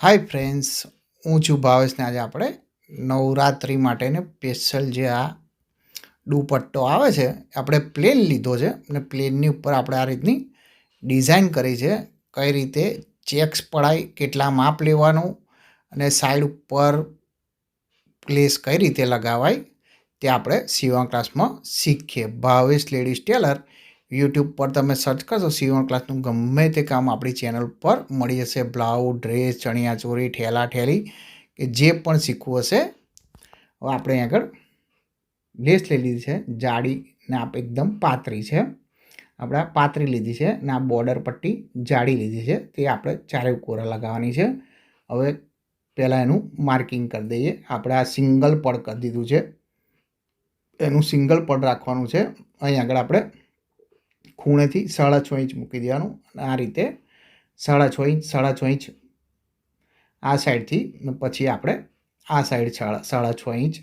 Hi friends હું છું ભાવેશને આજે આપણે નવરાત્રિ માટેને સ્પેશિયલ જે આ દુપટ્ટો આવે છે, આપણે પ્લેન લીધો છે અને પ્લેનની ઉપર આપણે આ રીતની ડિઝાઇન કરી છે. કઈ રીતે ચેક્સ પડાય, કેટલા માપ લેવાનું અને સાઈડ ઉપર પ્લેસ કઈ રીતે લગાવાય તે આપણે સીવણ ક્લાસમાં શીખીએ. ભાવેશ લેડીઝ ટેલર યુટ્યુબ પર તમે સર્ચ કરશો સીવણ ક્લાસનું ગમે તે કામ આપણી ચેનલ પર મળી જશે. બ્લાઉઝ, ડ્રેસ ચણિયાચોળી ઠેલા ઠેલી કે જે પણ શીખવું હશે. હવે આપણે આગળ લેસ લઈ લીધી છે. જાડી ને આપ એકદમ પાતળી છે. આપણે આ પાતળી લીધી છે ને આ બોર્ડર પટ્ટી જાડી લીધી છે. તે આપણે ચારે કોરા લગાવવાની છે. હવે પહેલાં એનું માર્કિંગ કરી દઈએ. આપણે આ સિંગલ પડ કરી દીધું છે. એનું સિંગલ પડ રાખવાનું છે. અહીં આગળ આપણે ખૂણેથી સાડા છ ઇંચ મૂકી દેવાનું અને આ રીતે સાડા છ ઇંચ, સાડા છ ઇંચ આ સાઈડથી પછી આપણે આ સાઈડ સાડા સાડા છ ઇંચ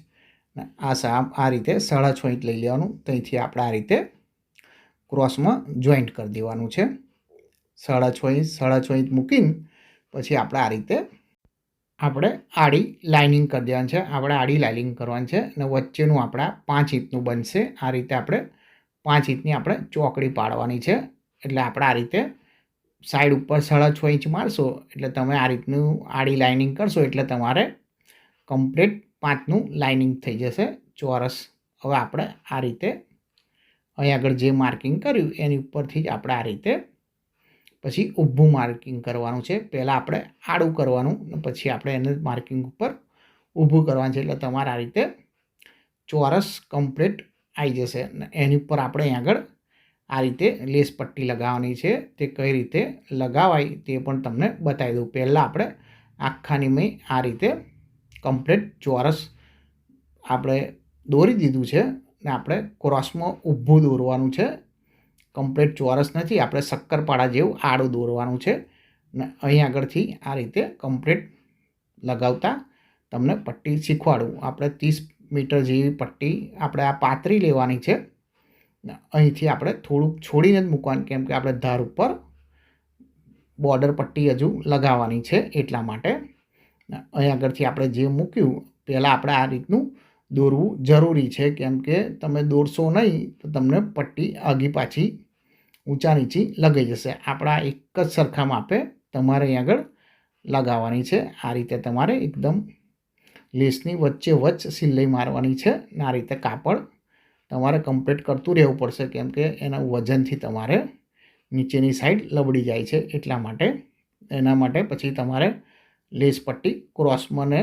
આ સા, આ રીતે સાડા છ ઇંચ લઈ લેવાનું. ત્યાંથી આપણે આ રીતે ક્રોસમાં જોઈન્ટ કરી દેવાનું છે. સાડા છ ઇંચ, સાડા છ ઇંચ મૂકીને પછી આપણે આ રીતે આપણે આડી લાઇનિંગ કરી દેવાનું છે. આપણે આડી લાઇનિંગ કરવાની છે અને વચ્ચેનું આપણા પાંચ ઇંચનું બનશે. આ રીતે આપણે પાંચ ઇંચની આપણે ચોકડી પાડવાની છે. એટલે આપણે આ રીતે સાઈડ ઉપર સાડા છ ઇંચ મારશો, એટલે તમે આ રીતનું આડી લાઇનિંગ કરશો, એટલે તમારે કમ્પ્લીટ પાંચનું લાઇનિંગ થઈ જશે. ચોરસ હવે આપણે આ રીતે અહીં આગળ જે માર્કિંગ કર્યું, એની ઉપરથી જ આપણે આ રીતે પછી ઊભું માર્કિંગ કરવાનું છે. પહેલાં આપણે આડું કરવાનું પછી આપણે એને માર્કિંગ ઉપર ઊભું કરવાનું છે. એટલે તમારે આ રીતે ચોરસ કમ્પ્લીટ આવી જશે. એની ઉપર આપણે આગળ આ રીતે લેસ પટ્ટી લગાવવાની છે. તે કઈ રીતે લગાવાય તે પણ તમને બતાવી દઉં. પહેલાં આપણે આખાની મેં આ રીતે કમ્પ્લીટ ચોરસ આપણે દોરી દીધું છે ને આપણે ક્રોસમાં ઊભું દોરવાનું છે. કમ્પ્લીટ ચોરસ નથી, આપણે શક્કરપાડા જેવું આડું દોરવાનું છે. ને અહીં આગળથી આ રીતે કમ્પ્લીટ લગાવતા તમને પટ્ટી શીખવાડું. આપણે ત્રીસ મીટર જેવી પટ્ટી આપણે આ પાતરી લેવાની છે. અહીંથી આપણે થોડુંક છોડીને જ મૂકવાનું, કેમ કે આપણે ધાર ઉપર બોર્ડર પટ્ટી હજુ લગાવવાની છે એટલા માટે. અહીં આગળથી આપણે જે મૂક્યું, પહેલાં આપણે આ રીતનું દોરવું જરૂરી છે, કેમ કે તમે દોરશો નહીં તો તમને પટ્ટી આગી પાછી ઊંચા નીચી લગાઈ જશે. આપણા એક જ સરખા માપે તમારે અહીં આગળ લગાવવાની છે. આ રીતે તમારે એકદમ લેસની વચ્ચે વચ્ચ સિલાઈ મારવાની છે. ને આ રીતે કાપડ તમારે કમ્પ્લીટ કરતું રહેવું પડશે કેમ કે એના વજનથી તમારે નીચેની સાઈડ લબડી જાય છે એટલા માટે. એના માટે પછી તમારે લેસ પટ્ટી ક્રોસમાં ને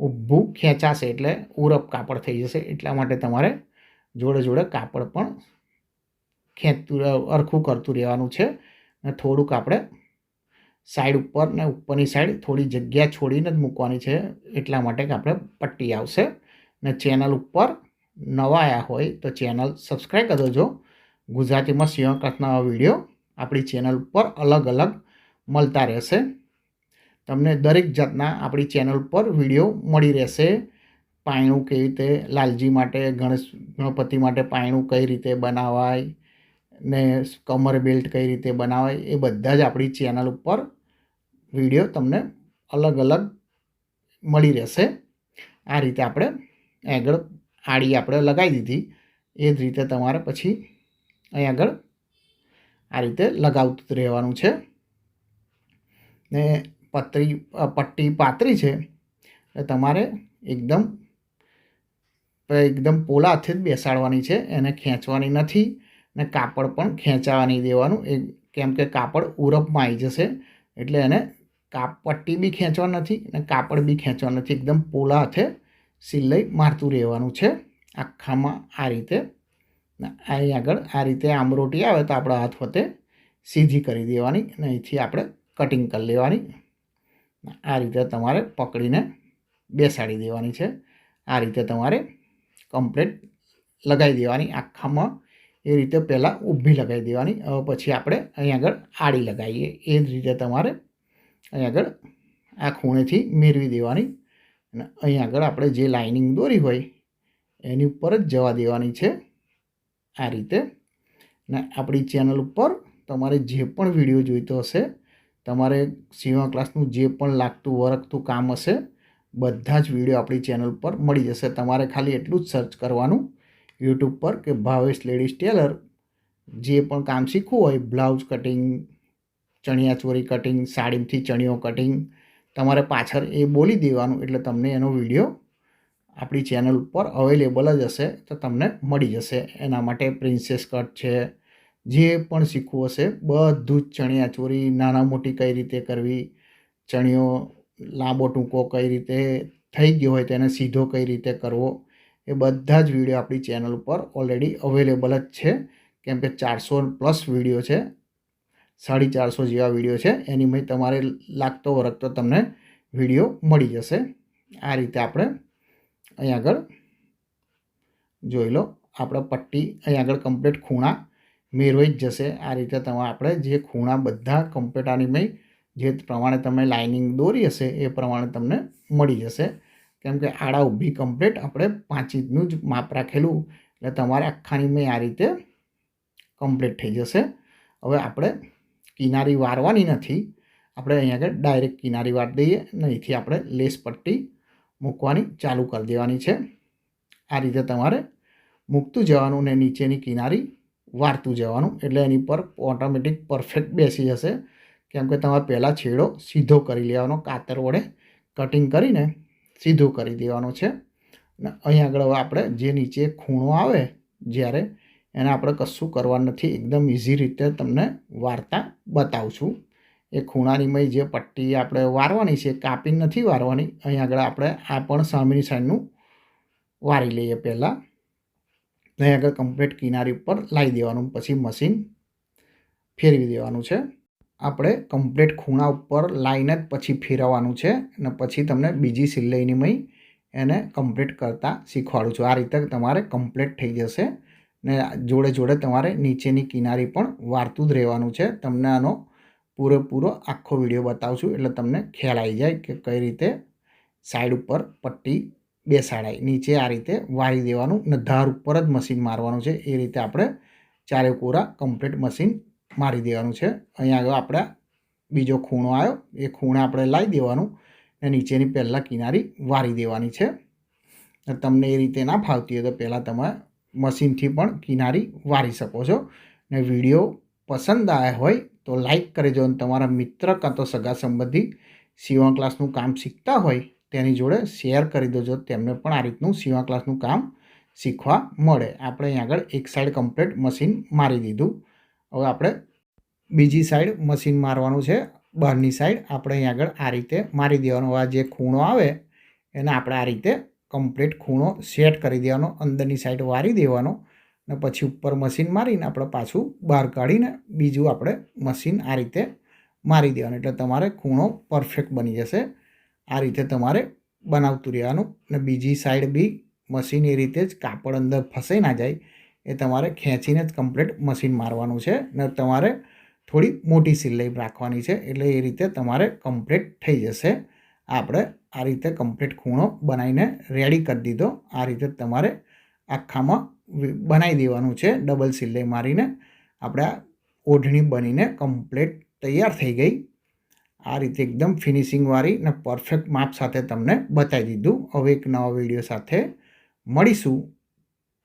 ઊભું ખેંચાશે એટલે ઉરપ કાપડ થઈ જશે. એટલા માટે તમારે જોડે જોડે કાપડ પણ ખેંચતું અરખું કરતું રહેવાનું છે ને થોડુંક આપણે સાઈડ ઉપર ને ઉપરની સાઈડ થોડી જગ્યા છોડીને જ મૂકવાની છે, એટલા માટે કે આપણે પટ્ટી આવશે. ને ચેનલ ઉપર નવા આવ્યા હોય તો ચેનલ સબસ્ક્રાઈબ કરી દેજો. ગુજરાતીમાં સિંહકથના વીડિયો આપણી ચેનલ ઉપર અલગ અલગ મળતા રહેશે. તમને દરેક જાતના આપણી ચેનલ પર વીડિયો મળી રહેશે. પાયણું કેવી રીતે લાલજી માટે, ગણેશ ગણપતિ માટે પાયણું કઈ રીતે બનાવાય ને કમર બેલ્ટ કઈ રીતે બનાવાય એ બધા જ આપણી ચેનલ ઉપર વીડિયો તમને અલગ અલગ મળી રહેશે. આ રીતે આપણે આગળ આડી આપણે લગાવી દીધી. એ જ રીતે તમારે પછી અહીં આગળ આ રીતે લગાવતું રહેવાનું છે. ને પતરી પટ્ટી પાતરી છે. એટલે તમારે એકદમ એકદમ પોલા હાથે જ બેસાડવાની છે. એને ખેંચવાની નથી. ને કાપડ પણ ખેંચાવાની દેવાનું. એ કેમ કે કાપડ ઉરપમાં આવી જશે, એટલે એને કાપ પટ્ટી બી ખેંચવા નથી અને કાપડ બી ખેંચવા નથી. એકદમ પોલા હાથે સિલાઈ મારતું રહેવાનું છે આખામાં આ રીતે. અહીં આગળ આ રીતે આમરોટી આવે તો આપણા હાથ વતે સીધી કરી દેવાની અને અહીંથી આપણે કટિંગ કરી લેવાની. આ રીતે તમારે પકડીને બેસાડી દેવાની છે. આ રીતે તમારે કમ્પ્લેટ લગાવી દેવાની આખામાં. એ રીતે પહેલાં ઊભી લગાવી દેવાની. હવે પછી આપણે અહીં આગળ આડી લગાવીએ. એ જ રીતે તમારે અહીં આગળ આ ખૂણેથી મેળવી દેવાની. અને અહીં આગળ આપણે જે લાઇનિંગ દોરી હોય એની ઉપર જ જવા દેવાની છે આ રીતે. ને આપણી ચેનલ ઉપર તમારે જે પણ વીડિયો જોઈતો હશે, તમારે સીવા ક્લાસનું જે પણ લાગતું વરખતું કામ હશે, બધા જ વીડિયો આપણી ચેનલ પર મળી જશે. તમારે ખાલી એટલું જ સર્ચ કરવાનું યુટ્યુબ પર કે ભાવેશ લેડીઝ ટેલર, જે પણ કામ શીખવું હોય, બ્લાઉઝ કટિંગ ચણિયાચોળી કટિંગ, સાડીથી ચણિયો કટિંગ, તમારે પાછળ એ બોલી દેવાનું એટલે તમને એનો વીડિયો આપણી ચેનલ ઉપર અવેલેબલ જ હશે, તો તમને મળી જશે. એના માટે પ્રિન્સેસ કટ છે, જે પણ શીખવું હશે, બધું જ ચણિયાચોળી નાના મોટી કઈ રીતે કરવી, ચણિયો લાંબો ટૂંકો કઈ રીતે થઈ ગયો હોય તેને સીધો કઈ રીતે કરવો એ બધા જ વીડિયો આપણી ચેનલ ઉપર ઓલરેડી અવેલેબલ જ છે. કેમ કે ચારસો પ્લસ વીડિયો છે. સાડી ચારસો જેવા વીડિયો છે. એની તમારે લાગતો વરગતો તમને વીડિયો મળી જશે. આ રીતે આપણે અહીં આગળ જોઈ લો. આપણે પટ્ટી અહીં આગળ કમ્પ્લીટ ખૂણા મેળવી જ જશે. આ રીતે તમે આપણે જે ખૂણા બધા કમ્પ્લીટ મેં જે પ્રમાણે તમે લાઇનિંગ દોરી હશે એ પ્રમાણે તમને મળી જશે. કેમ કે આડા ઊભી કમ્પ્લીટ આપણે પાંચ ઇંચનું જ માપ રાખેલું. એટલે તમારે આખાની મેં આ રીતે કમ્પ્લીટ થઈ જશે. હવે આપણે કિનારી વારવાની નથી. આપણે અહીંયા આગળ ડાયરેક્ટ કિનારી વાર દઈએ અને અહીંથી આપણે લેસ પટ્ટી મૂકવાની ચાલુ કરી દેવાની છે. આ રીતે તમારે મૂકતું જવાનું ને નીચેની કિનારી વારતું જવાનું. એટલે એની પર ઓટોમેટિક પરફેક્ટ બેસી જશે. કેમ કે તમારે પહેલાં છેડો સીધો કરી લેવાનો, કાતર વડે કટિંગ કરીને સીધો કરી દેવાનું છે. અને અહીં આગળ આપણે જે નીચે ખૂણો આવે, જ્યારે એને આપણે કશું કરવા નથી, એકદમ ઇઝી રીતે તમને વાર્તા બતાવું છું એ ખૂણાની મય જે પટ્ટી આપણે વારવાની છે, કાપી નથી વારવાની, અહીં આગળ આપણે આ પણ સામેની સાઈડનું વારી લઈએ પહેલાં. અહીં આગળ કમ્પ્લીટ કિનારી ઉપર લાવી દેવાનું, પછી મશીન ફેરવી દેવાનું છે. આપણે કમ્પ્લીટ ખૂણા ઉપર લાઈને જ પછી ફેરવવાનું છે અને પછી તમને બીજી સિલાઈની મય એને કમ્પ્લીટ કરતાં શીખવાડું છું. આ રીતે તમારે કમ્પ્લીટ થઈ જશે ને જોડે જોડે તમારે નીચેની કિનારી પણ વારતું જ રહેવાનું છે. તમને આનો પૂરેપૂરો આખો વીડિયો બતાવું છું એટલે તમને ખ્યાલ આવી જાય કે કઈ રીતે સાઈડ ઉપર પટ્ટી બેસાડાય. નીચે આ રીતે વાળી દેવાનું ને ધાર ઉપર જ મશીન મારવાનું છે. એ રીતે આપણે ચારે કોરા કમ્પ્લીટ મશીન મારી દેવાનું છે. અહીંયા આગળ આપણે બીજો ખૂણો આવ્યો. એ ખૂણે આપણે લાવી દેવાનું ને નીચેની પહેલાં કિનારી વારી દેવાની છે. તમને એ રીતે ના ફાવતી હોય તો પહેલાં તમે મશીનથી પણ કિનારી વારી શકો છો. ને વીડિયો પસંદ આવ્યા હોય તો લાઈક કરજો અને તમારા મિત્ર કાં તો સગા સંબંધી સીવણ ક્લાસનું કામ શીખતા હોય તેની જોડે શેર કરી દેજો. તેમને પણ આ રીતનું સીવણ ક્લાસનું કામ શીખવા મળે. આપણે અહીં આગળ એક સાઈડ કમ્પ્લીટ મશીન મારી દીધું. હવે આપણે બીજી સાઈડ મશીન મારવાનું છે. બહારની સાઈડ આપણે અહીં આગળ આ રીતે મારી દેવાનો. આ જે ખૂણો આવે, એને આપણે આ રીતે કમ્પ્લીટ ખૂણો સેટ કરી દેવાનો. અંદરની સાઈડ વારી દેવાનો. ને પછી ઉપર મશીન મારીને આપણે પાછું બહાર કાઢીને બીજું આપણે મશીન આ રીતે મારી દેવાનું. એટલે તમારે ખૂણો પરફેક્ટ બની જશે. આ રીતે તમારે બનાવતું રહેવાનું. ને બીજી સાઈડ બી મશીન એ રીતે જ કાપડ અંદર ફસાઈ ના જાય. એ તમારે ખેંચીને જ કમ્પ્લીટ મશીન મારવાનું છે ને તમારે થોડી મોટી સિલાઈ રાખવાની છે એટલે એ રીતે તમારે કમ્પ્લીટ થઈ જશે. આપણે આ રીતે કમ્પ્લીટ ખૂણો બનાવીને રેડી કરી દીધો. આ રીતે તમારે આખામાં બનાવી દેવાનું છે ડબલ સિલાઈ મારીને. આપણે આ ઓઢણી બનીને કમ્પ્લીટ તૈયાર થઈ ગઈ. આ રીતે એકદમ ફિનિશિંગવાળી ને પરફેક્ટ માપ સાથે તમને બતાવી દીધું. હવે એક નવા વીડિયો સાથે મળીશું.